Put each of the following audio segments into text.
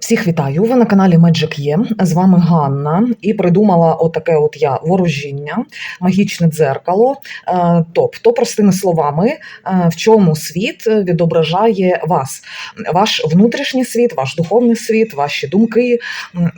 Всіх вітаю! Ви на каналі Magic Є. З вами Ганна і придумала отаке от я ворожіння, магічне дзеркало. Е, Тобто, простими словами, е, в чому світ відображає вас, ваш внутрішній світ, ваш духовний світ, ваші думки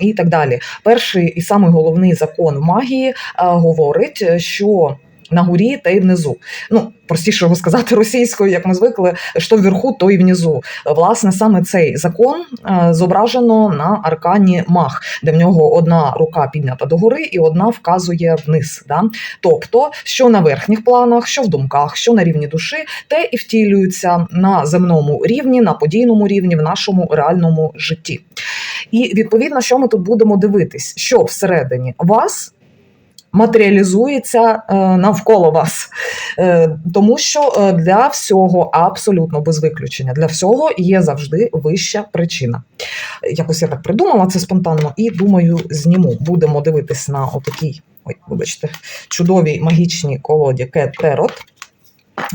і так далі. Перший і самий головний закон магії е, говорить, що на горі та й внизу. Ну, простіше сказати російською, як ми звикли, що вверху, то і внизу. Власне, саме цей закон е, зображено на аркані мах, де в нього одна рука піднята догори і одна вказує вниз. Да? Тобто, що на верхніх планах, що в думках, що на рівні душі, те і втілюється на земному рівні, на подійному рівні, в нашому реальному житті. І відповідно, що ми тут будемо дивитись, що всередині вас. Матеріалізується е, навколо вас, е, тому що е, для всього абсолютно без виключення, для всього є завжди вища причина. Якось я так придумала це спонтанно, і думаю, зніму. Будемо дивитись на отакій, ой, вибачте, чудовій магічній колоді Кет Терот.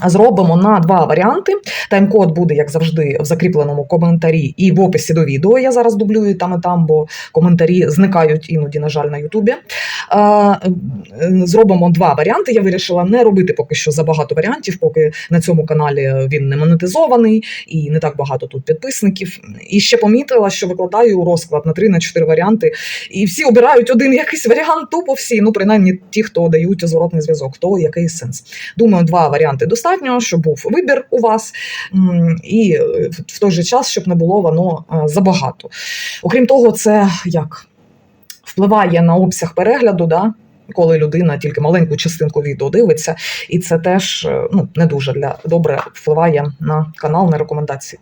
Зробимо на два варіанти. Тайм-код буде, як завжди, в закріпленому коментарі і в описі до відео. Я зараз дублюю там і там, бо коментарі зникають іноді, на жаль, на Ютубі. Е, Зробимо два варіанти. Я вирішила не робити поки що забагато варіантів, поки на цьому каналі він не монетизований і не так багато тут підписників. І ще помітила, що викладаю розклад на 3-4 варіанти, і всі обирають один якийсь варіант, тупо всі, ну принаймні ті, хто дають зворотний зв'язок, то який сенс. Думаю, два варіанти достатньо, щоб був вибір у вас, і е, в той же час, щоб не було воно е, забагато. Окрім того, це як впливає на обсяг перегляду, да? коли людина тільки маленьку частинку відео дивиться, і це теж е, ну, не дуже для добре впливає на канал, на рекомендації.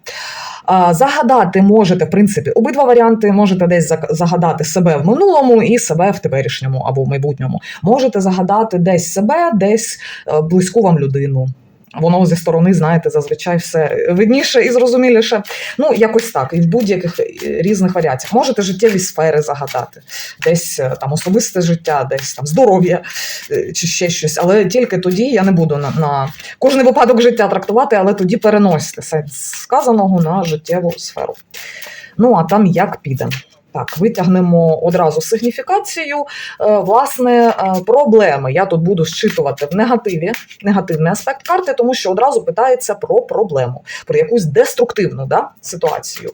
Загадати можете, в принципі, обидва варіанти. Можете десь загадати себе в минулому і себе в теперішньому або в майбутньому. Можете загадати десь себе, десь близьку вам людину. Воно зі сторони, знаєте, зазвичай все видніше і зрозуміліше. Ну, якось так, і в будь-яких е, різних варіаціях. Можете життєві сфери загадати, десь е, там особисте життя, десь там здоров'я е, чи ще щось. Але тільки тоді я не буду на, на кожний випадок життя трактувати, але тоді переносити сенс сказаного на життєву сферу. Ну, а там як піде. Так, витягнемо одразу сигніфікацію. Е, Власне, е, проблеми. Я тут буду зчитувати в негативі, негативний аспект карти, тому що одразу питається про проблему, про якусь деструктивну да, ситуацію,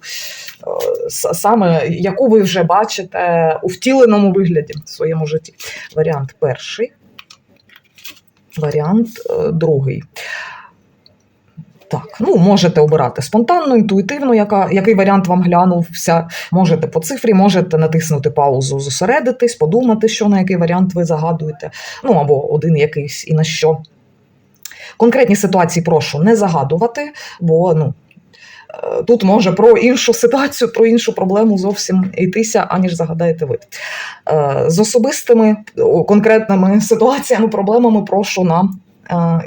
Е, саме яку ви вже бачите у втіленому вигляді в своєму житті. Варіант перший, варіант другий. Так, ну можете обирати спонтанно, інтуїтивно, яка, який варіант вам глянувся. Можете по цифрі, можете натиснути паузу, зосередитись, подумати, що на який варіант ви загадуєте. Ну або один якийсь і на що. Конкретні ситуації прошу не загадувати, бо ну. е, Тут може про іншу ситуацію, про іншу проблему зовсім йтися, аніж загадаєте ви. Е, З особистими конкретними ситуаціями, проблемами прошу на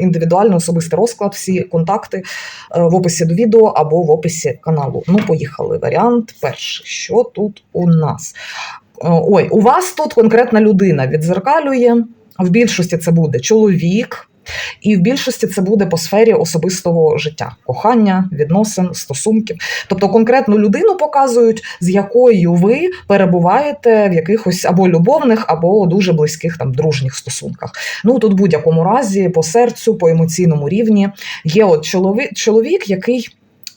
індивідуальний особистий розклад, всі контакти е, в описі до відео або в описі каналу. Ну, поїхали. Варіант перший. Що тут у нас? Е, Ой, у вас тут конкретна людина відзеркалює. В більшості це буде чоловік, і в більшості це буде по сфері особистого життя, кохання, відносин, стосунків. Тобто конкретну людину показують, з якою ви перебуваєте в якихось або любовних, або дуже близьких там дружніх стосунках. Ну тут в будь-якому разі, по серцю, по емоційному рівні є от чоловік, чоловік, який.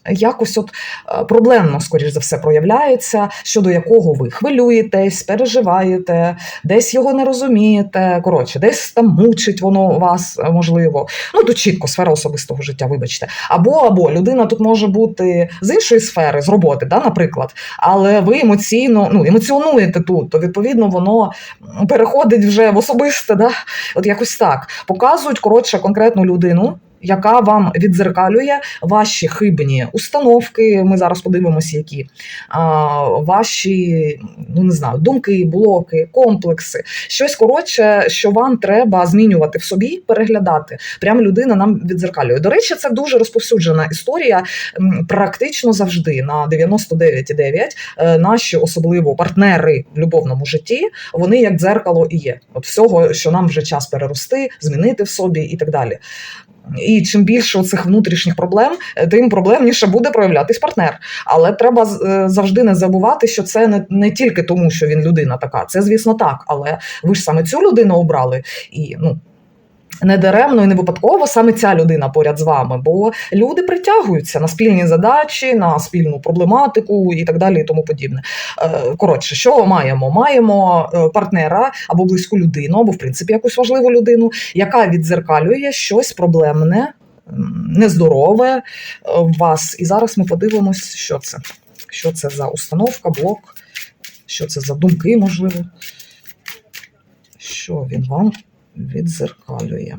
Якось от е, проблемно, скоріш за все, проявляється, щодо якого ви хвилюєтесь, переживаєте, десь його не розумієте. Коротше, десь там мучить воно вас, е, можливо. Ну тут чітко сфера особистого життя, вибачте. Або або людина тут може бути з іншої сфери, з роботи, да, наприклад, але ви емоційно ну, емоціонуєте тут, то відповідно воно переходить вже в особисте, да? от якось так. Показують коротше конкретну людину. Яка вам відзеркалює ваші хибні установки? Ми зараз подивимося, які а, ваші ну не знаю, думки, блоки, комплекси, щось коротше, що вам треба змінювати в собі, переглядати. Прям людина нам відзеркалює. До речі, це дуже розповсюджена історія. Практично завжди на 99,9 е, наші, особливо партнери в любовному житті, вони як дзеркало і є. От всього, що нам вже час перерости, змінити в собі і так далі. І І чим більше цих внутрішніх проблем, е, тим проблемніше буде проявлятись партнер. Але треба е, завжди не забувати, що це не, не тільки тому, що він людина така. Це, звісно, так. Але ви ж саме цю людину обрали. І ну. Не даремно і не випадково саме ця людина поряд з вами, бо люди притягуються на спільні задачі, на спільну проблематику і так далі, і тому подібне. Е, Коротше, що маємо? Маємо е, партнера або близьку людину, або в принципі якусь важливу людину, яка відзеркалює щось проблемне, нездорове е, в вас. І зараз ми подивимось, що це. Що це за установка, блок, що це за думки, можливо. Що він вам відзеркалює?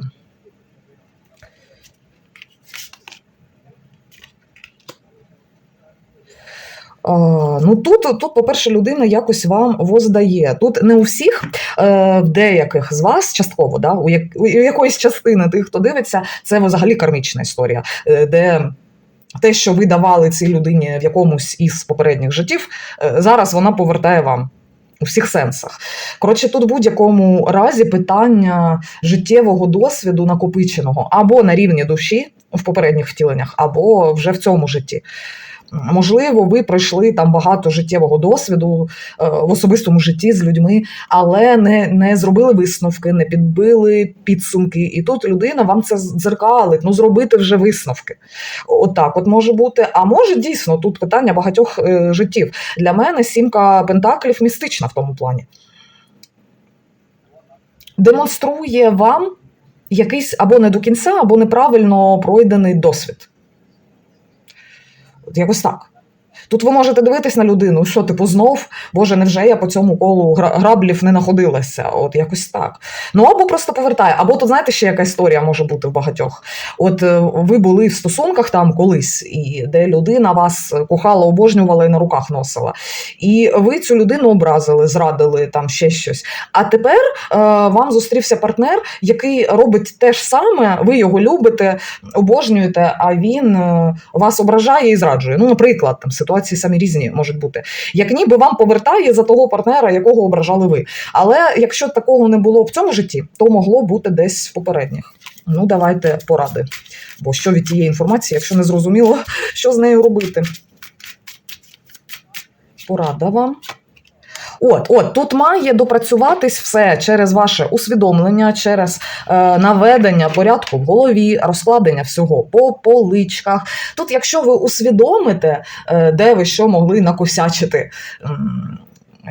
Ну тут, тут, по-перше, людина якось вам воздає. Тут не у всіх, е, в деяких з вас частково, да, у, як, у якоїсь частини тих, хто дивиться, це взагалі кармічна історія, е, де те, що ви давали цій людині в якомусь із попередніх життів, е, зараз вона повертає вам. У всіх сенсах. Коротше, тут в будь-якому разі питання життєвого досвіду накопиченого або на рівні душі в попередніх втіленнях, або вже в цьому житті. Можливо, ви пройшли там багато життєвого досвіду е, в особистому житті з людьми, але не, не зробили висновки, не підбили підсумки. І тут людина вам це дзеркалить. Ну зробити вже висновки. Отак, от може бути. А може дійсно тут питання багатьох е, життів. Для мене сімка пентаклів містична в тому плані. Демонструє вам якийсь або не до кінця, або неправильно пройдений досвід. От якось так. Тут ви можете дивитись на людину, що типу знов, боже, невже я по цьому колу граблів не находилася? От якось так. Ну або просто повертає, або тут знаєте, ще яка історія може бути в багатьох. От е, ви були в стосунках там колись, і де людина вас кохала, обожнювала і на руках носила. І ви цю людину образили, зрадили там ще щось. А тепер е, вам зустрівся партнер, який робить те ж саме, ви його любите, обожнюєте, а він е, вас ображає і зраджує. Ну, наприклад, там ситуації самі різні можуть бути. Як ніби вам повертає за того партнера, якого ображали ви. Але якщо такого не було в цьому житті, то могло бути десь в попередніх. Ну, давайте поради. Бо що від тієї інформації, якщо не зрозуміло, що з нею робити? Порада вам. От, от тут має допрацюватись все через ваше усвідомлення, через е, наведення порядку в голові, розкладення всього по поличках. Тут, якщо ви усвідомите, е, де ви що могли накосячити.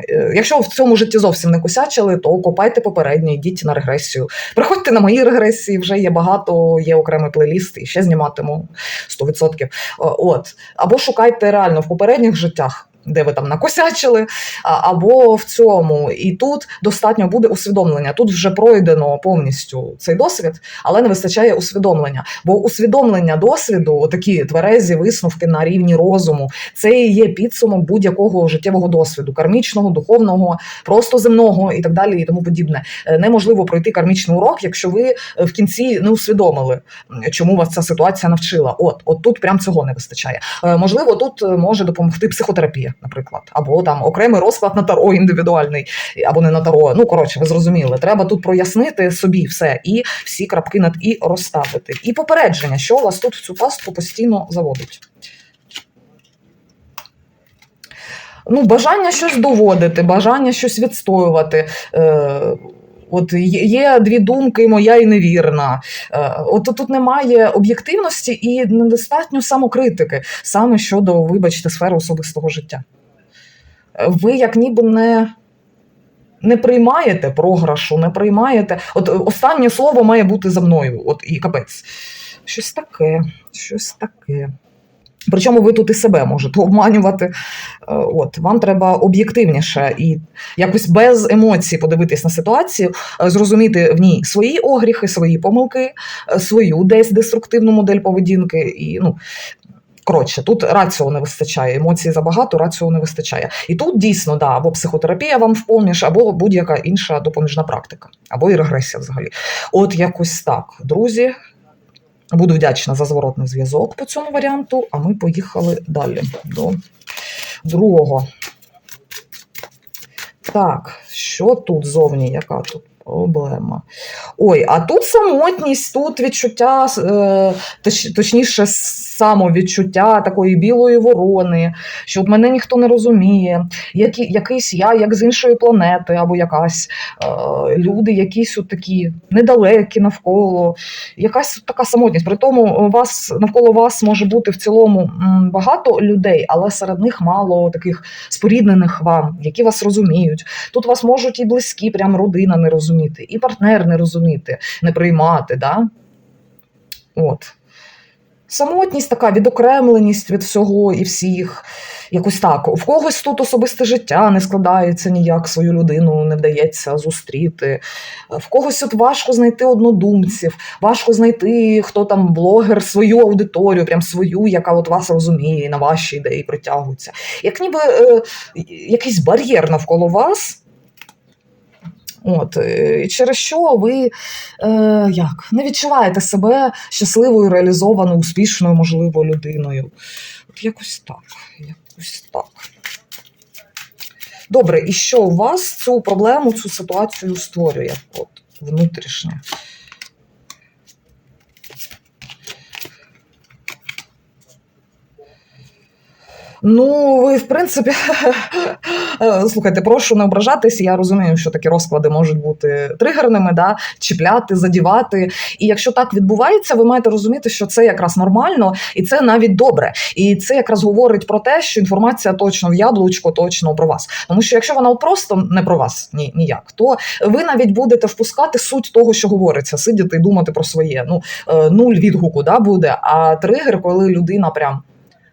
е, Якщо в цьому житті зовсім не косячили, то копайте попередньо, йдіть на регресію. Приходьте на мої регресії, вже є багато, є окремий плейліст, і ще зніматиму 100%. Е, От. Або шукайте реально в попередніх життях. Де ви там накосячили, або в цьому. І тут достатньо буде усвідомлення. Тут вже пройдено повністю цей досвід, але не вистачає усвідомлення. Бо усвідомлення досвіду, такі тверезі висновки на рівні розуму, це і є підсумок будь-якого життєвого досвіду, кармічного, духовного, просто земного і так далі, і тому подібне. Е, Неможливо пройти кармічний урок, якщо ви е, в кінці не усвідомили, чому вас ця ситуація навчила. От, от тут прям цього не вистачає. Е, Можливо, тут може допомогти психотерапія, наприклад, або там окремий розклад на таро індивідуальний, або не на таро. Ну коротше, ви зрозуміли. Треба тут прояснити собі все і всі крапки над і розставити. І попередження, що у вас тут в цю пастку постійно заводить. Ну, бажання щось доводити, бажання щось відстоювати. Е, От є- дві думки, моя і невірна. Е, От тут немає об'єктивності і недостатньо самокритики, саме щодо, вибачте, сфери особистого життя. Ви як ніби не, не приймаєте програшу, не приймаєте. От останнє слово має бути за мною. От і капець. Щось таке, щось таке. Причому ви тут і себе можете обманювати. Е, От вам треба об'єктивніше і якось без емоцій подивитись на ситуацію, е, зрозуміти в ній свої огріхи, свої помилки, е, свою десь деструктивну модель поведінки. І ну коротше, тут раціо не вистачає. Емоцій забагато, раціо не вистачає. І тут дійсно да, або психотерапія вам в або будь-яка інша допоміжна практика, або і регресія взагалі. От якось так, друзі. Буду вдячна за зворотний зв'язок по цьому варіанту, а ми поїхали далі до другого. Так, що тут зовні? Яка тут проблема? Ой, а тут самотність, тут відчуття, е, точніше, самовідчуття такої білої ворони, що от мене ніхто не розуміє, якийсь я, як з іншої планети, або якась е, люди, якісь от такі недалекі навколо, якась така самотність. При тому вас навколо вас може бути в цілому багато людей, але серед них мало таких споріднених вам, які вас розуміють. Тут вас можуть і близькі, прям родина не розуміти, і партнер не розуміти, не приймати. Да? От. Самотність така, відокремленість від всього і всіх. Якось так. В когось тут особисте життя не складається ніяк, свою людину не вдається зустріти. В когось от важко знайти однодумців, важко знайти, хто там блогер, свою аудиторію, прям свою, яка от вас розуміє і на ваші ідеї притягується. Як ніби е, якийсь бар'єр навколо вас. От, е, через що ви е, як, не відчуваєте себе щасливою, реалізованою, успішною, можливо, людиною. От якось так. Якось так. Добре, і що у вас цю проблему, цю ситуацію створює? От, внутрішнє. Ну, ви, в принципі, слухайте, прошу не ображатись. Я розумію, що такі розклади можуть бути тригерними, да? чіпляти, задівати. І якщо так відбувається, ви маєте розуміти, що це якраз нормально, і це навіть добре. І це якраз говорить про те, що інформація точно в яблучко, точно про вас. Тому що якщо вона просто не про вас ні, ніяк, то ви навіть будете впускати суть того, що говориться, сидіти і думати про своє. Ну, е, нуль відгуку да, буде. А тригер, коли людина прям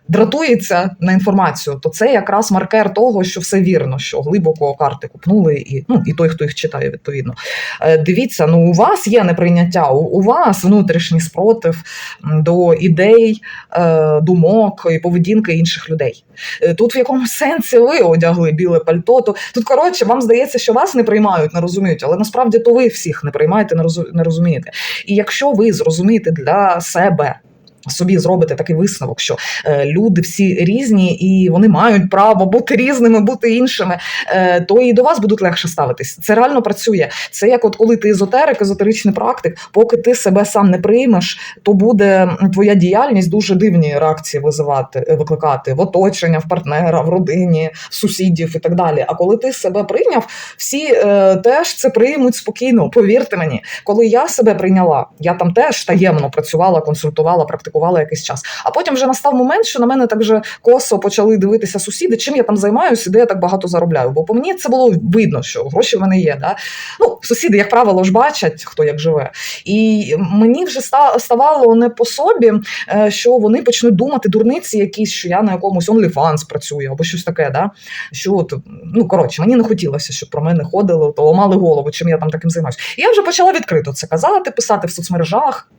дратується на інформацію, то це якраз маркер того, що все вірно, що глибоко карти купнули, і ну і той, хто їх читає, відповідно. Е, Дивіться, ну у вас є неприйняття, у, вас внутрішній спротив до ідей, е, думок і поведінки інших людей. Е, Тут в якомусь сенсі ви одягли біле пальто. То тут коротше, вам здається, що вас не приймають, не розуміють, але насправді то ви всіх не приймаєте, не розумієте. І якщо ви зрозумієте для себе. Собі зробите такий висновок, що е, люди всі різні і вони мають право бути різними, бути іншими, е, то і до вас будуть легше ставитись. Це реально працює. Це як от коли ти езотерик, езотеричний практик, поки ти себе сам не приймеш, то буде твоя діяльність дуже дивні реакції визивати, е, викликати в оточення, в партнера, в родині, сусідів і так далі. А коли ти себе прийняв, всі е, теж це приймуть спокійно. Повірте мені, коли я себе прийняла, я там теж таємно працювала, консультувала, практикувала якийсь час. А потім вже настав момент, що на мене так же косо почали дивитися сусіди, чим я там займаюся, де я так багато заробляю. Бо по мені це було видно, що гроші в мене є. Да? Ну, сусіди, як правило, ж бачать, хто як живе. І мені вже ста- ставало не по собі, е, що вони почнуть думати дурниці, якісь, що я на якомусь OnlyFans працюю або щось таке. Да? Що от, ну коротше, мені не хотілося, щоб про мене ходили, то ламали голову, чим я там таким займаюся. І я вже почала відкрито це казати, писати в соцмережах.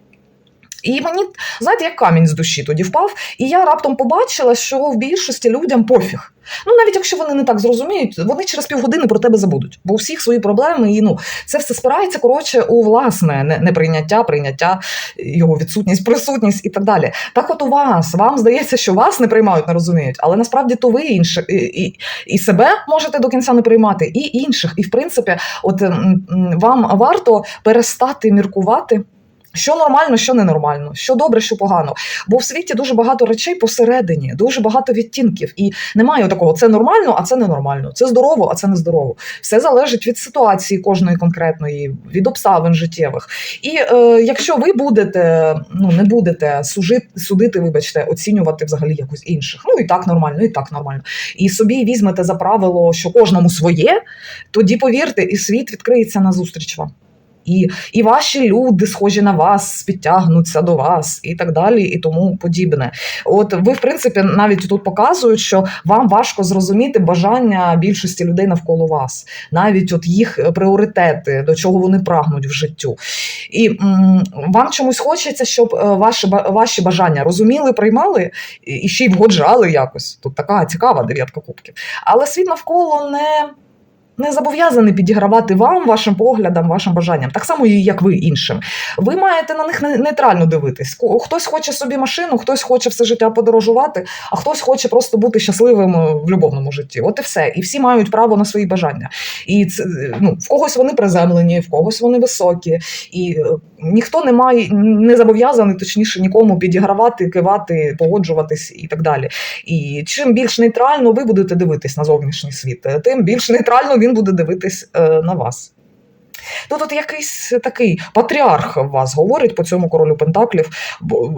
І мені, знаєте, як камінь з душі тоді впав, і я раптом побачила, що в більшості людям пофіг. Ну, навіть якщо вони не так зрозуміють, вони через півгодини про тебе забудуть. Бо у всіх свої проблеми, і ну це все спирається коротше у власне не- неприйняття, прийняття, його відсутність, присутність і так далі. Так, от у вас вам здається, що вас не приймають, не розуміють, але насправді то ви інше і, і, і себе можете до кінця не приймати, і інших. І в принципі, от вам варто перестати міркувати. Що нормально, що ненормально, що добре, що погано. Бо в світі дуже багато речей посередині, дуже багато відтінків. І немає такого: це нормально, а це ненормально. Це здорово, а це не здорово. Все залежить від ситуації кожної конкретної, від обставин життєвих. І е, якщо ви будете, ну не будете сужити, судити, вибачте, оцінювати взагалі якось інших. Ну і так нормально, і так нормально. І собі візьмете за правило, що кожному своє, тоді повірте, і світ відкриється назустріч вам. І, і ваші люди схожі на вас, підтягнуться до вас і так далі, і тому подібне. От ви, в принципі, навіть тут показують, що вам важко зрозуміти бажання більшості людей навколо вас, навіть от їх пріоритети, до чого вони прагнуть в життю. І м, вам чомусь хочеться, щоб е, ваші, ваші бажання розуміли, приймали і ще й вгоджали якось. Тут така цікава дев'ятка кубків. Але світ навколо не не зобов'язаний підігравати вам, вашим поглядам, вашим бажанням, так само, як ви іншим. Ви маєте на них не- нейтрально дивитись. Хтось хоче собі машину, хтось хоче все життя подорожувати, а хтось хоче просто бути щасливим е, в любовному житті. От і все. І всі мають право на свої бажання. І це, е, ну, в когось вони приземлені, в когось вони високі. І е, ніхто не має не зобов'язаний, точніше, нікому підігравати, кивати, погоджуватись і так далі. І чим більш нейтрально ви будете дивитись на зовнішній світ, тим більш нейтрально він буде дивитись е, на вас. Тут от якийсь такий патріарх вас говорить по цьому королю Пентаклів, бо,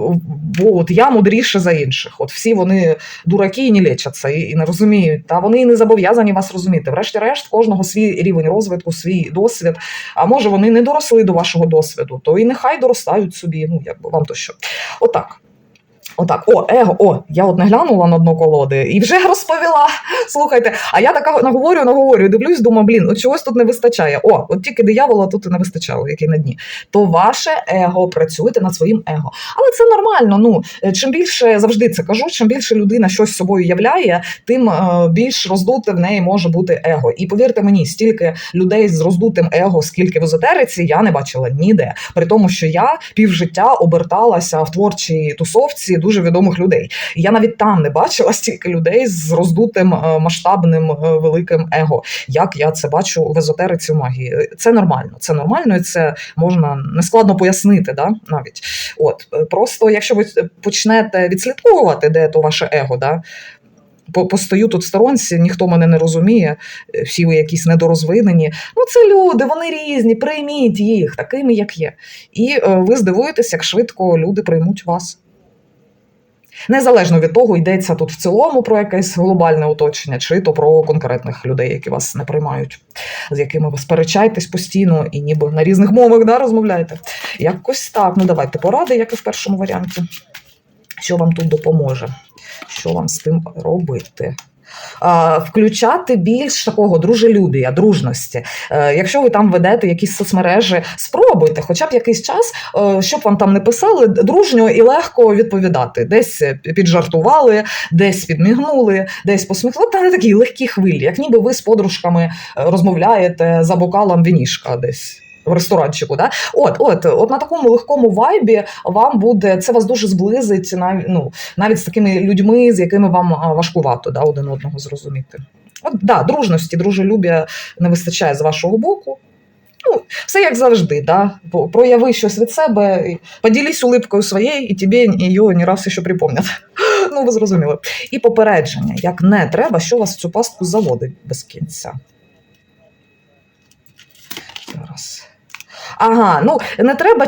бо от я мудріше за інших. От всі вони дураки і не лечаться і, і не розуміють. Та вони і не зобов'язані вас розуміти. Врешті-решт, кожного свій рівень розвитку, свій досвід. А може вони не доросли до вашого досвіду, то і нехай доростають собі. Ну якби вам то що. Отак. Отак, о, его, о, я от не глянула на дно колоди і вже розповіла. Слухайте, а я така наговорю, наговорю, дивлюсь, думаю, блін, от чогось тут не вистачає. О, от тільки диявола тут і не вистачало, який на дні. То ваше его, працюйте над своїм его. Але це нормально. Ну е, чим більше завжди це кажу, чим більше людина щось собою являє, тим е, більш роздуте в неї може бути его. І повірте мені, стільки людей з роздутим его, скільки в езотериці, я не бачила ніде. При тому, що я півжиття оберталася в творчій тусовці дуже відомих людей. Я навіть там не бачила стільки людей з роздутим е, масштабним е, великим его. Як я це бачу в езотериці в магії? Це нормально. Це нормально, і це можна нескладно пояснити. Да? Навіть от е, просто, якщо ви почнете відслідковувати, де то ваше его, да. Постою тут в сторонці, ніхто мене не розуміє, всі ви якісь недорозвинені. Ну, це люди, вони різні, прийміть їх такими, як є. І ви здивуєтесь, як швидко люди приймуть вас. Незалежно від того, йдеться тут в цілому про якесь глобальне оточення, чи то про конкретних людей, які вас не приймають, з якими ви сперечаєтесь постійно і ніби на різних мовах да, розмовляєте. Якось так. Ну давайте поради, як і в першому варіанті. Що вам тут допоможе? Що вам з тим робити? Включати більш такого дружелюбія, дружності. Е, Якщо ви там ведете якісь соцмережі, спробуйте, хоча б якийсь час, е, щоб вам там не писали, дружньо і легко відповідати. Десь піджартували, десь підмігнули, десь посміхнули. Та не такі легкі хвилі, як ніби ви з подружками е, розмовляєте за бокалом вінішка десь. В ресторанчику, да? От, от, от на такому легкому вайбі вам буде це вас дуже зблизить навіть, ну, навіть з такими людьми, з якими вам важкувато да, один одного зрозуміти. От да, дружності, дружелюбя не вистачає з вашого боку. Ну, все як завжди, да? Прояви щось від себе, і поділись улипкою своєю, і тобі її не раз ще припомнять. Ну, ви зрозуміли. І попередження, як не треба, що вас в цю пастку заводить без кінця. Зараз. Ага, ну не треба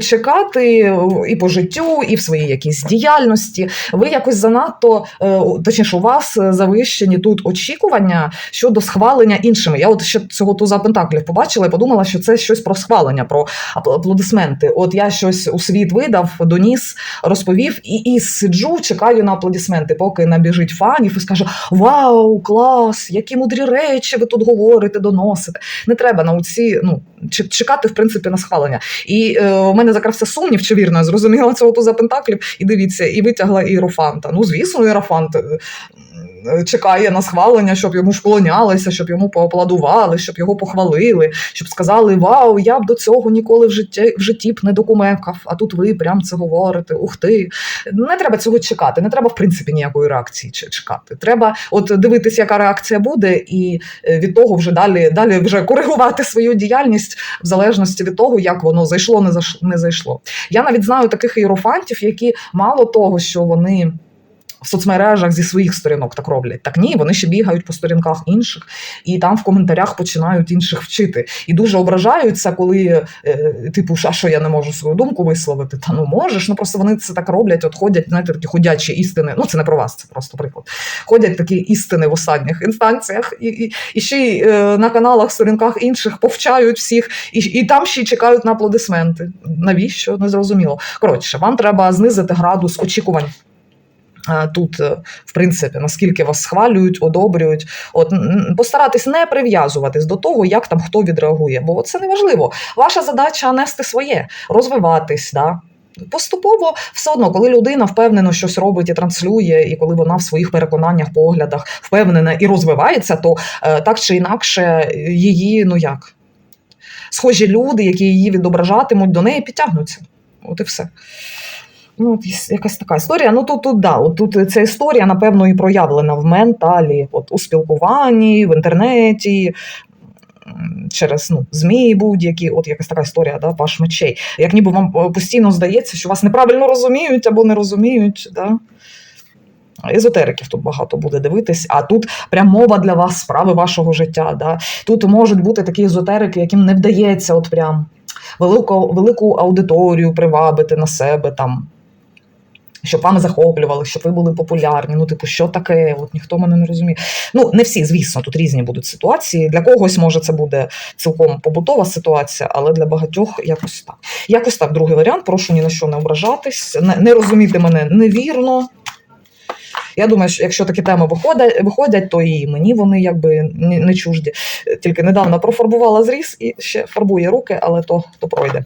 чекати і по життю, і в своїй якійсь діяльності. Ви якось занадто, е, точніше, у вас завищені тут очікування щодо схвалення іншими. Я от ще цього туза пентаклів побачила і подумала, що це щось про схвалення, про аплодисменти. От я щось у світ видав, доніс, розповів і, і сиджу, чекаю на аплодисменти, поки набіжить фанів і скаже: Вау, клас! Які мудрі речі ви тут говорите, доносите. Не треба на оці, ну чекати, в принципі, на схвалення. І е, у мене закрався сумнів, чи вірно я зрозуміла цього туза пентаклів, і дивіться, і витягла іерофанта. Ну, звісно, іерофант. Чекає на схвалення, щоб йому вклонялися, щоб йому поаплодували, щоб його похвалили, щоб сказали: Вау, я б до цього ніколи в житті в житті б не докумекав, а тут ви прям це говорите. Ух ти. Не треба цього чекати. Не треба, в принципі, ніякої реакції чекати. Треба от дивитись, яка реакція буде, і е, від того вже далі, далі вже коригувати свою діяльність в залежності від того, як воно зайшло, не зайш- не зайшло. Я навіть знаю таких іерофантів, які мало того, що вони. В соцмережах зі своїх сторінок так роблять. Так ні, вони ще бігають по сторінках інших, і там в коментарях починають інших вчити. І дуже ображаються, коли е, типу, а що я не можу свою думку висловити. Та ну можеш. Ну просто вони це так роблять, от ходять, знаєте, такі ходячі істини. Ну це не про вас, це просто приклад. Ходять такі істини в останніх інстанціях, і, і, і ще й е, на каналах, сторінках інших повчають всіх, і, і там ще й чекають на аплодисменти. Навіщо? Незрозуміло. Коротше, вам треба знизити градус очікувань. Тут, е, в принципі, наскільки вас схвалюють, одобрюють, от постаратись не прив'язуватись до того, як там хто відреагує, бо це не важливо. Ваша задача нести своє, розвиватись, да? Поступово все одно, коли людина впевнено щось робить і транслює, і коли вона в своїх переконаннях, поглядах впевнена і розвивається, то е, так чи інакше її, ну як, схожі люди, які її відображатимуть, до неї підтягнуться. От і все. Ну, якась така історія. Ну тут, тут да, тут ця історія, напевно, і проявлена в менталі, от у спілкуванні, в інтернеті. Через ну, ЗМІ будь-які, от якась така історія, да, паш мечей. Як ніби вам е, постійно здається, що вас неправильно розуміють або не розуміють. Да? Езотериків тут багато буде дивитись, а тут прям мова для вас, справи вашого життя. Да? Тут можуть бути такі езотерики, яким не вдається от прям велику, велику аудиторію привабити на себе там. Щоб вами захоплювали, щоб ви були популярні. Ну, типу, що таке? От ніхто мене не розуміє. Ну, не всі, звісно, тут різні будуть ситуації. Для когось, може, це буде цілком побутова ситуація, але для багатьох якось так. Якось так, другий варіант. Прошу ні на що не ображатись, не, не розуміти мене невірно. Я думаю, що якщо такі теми виходять, виходять, то і мені вони якби не, чужді. Тільки недавно профарбувала зріз і ще фарбує руки, але то, то пройде.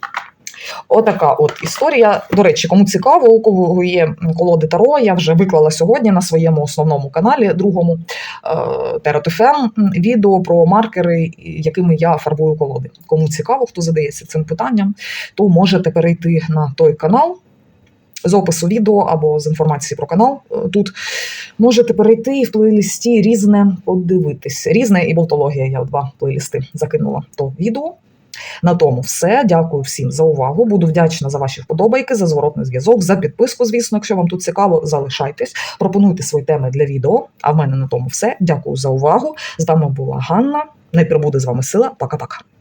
Отака от історія. До речі, кому цікаво, у кого є колоди Таро, я вже виклала сьогодні на своєму основному каналі, другому Теротифем, відео про маркери, якими я фарбую колоди. Кому цікаво, хто задається цим питанням, то можете перейти на той канал. З опису відео або з інформації про канал е, тут можете перейти і в плейлисті різне подивитись. Різне і болтологія. Я два плейлисти закинула то відео. На тому все. Дякую всім за увагу. Буду вдячна за ваші вподобайки, за зворотний зв'язок, за підписку. Звісно, якщо вам тут цікаво, залишайтесь, пропонуйте свої теми для відео. А в мене на тому все. Дякую за увагу. З вами була Ганна. Найприбуде з вами сила. Пока-пока.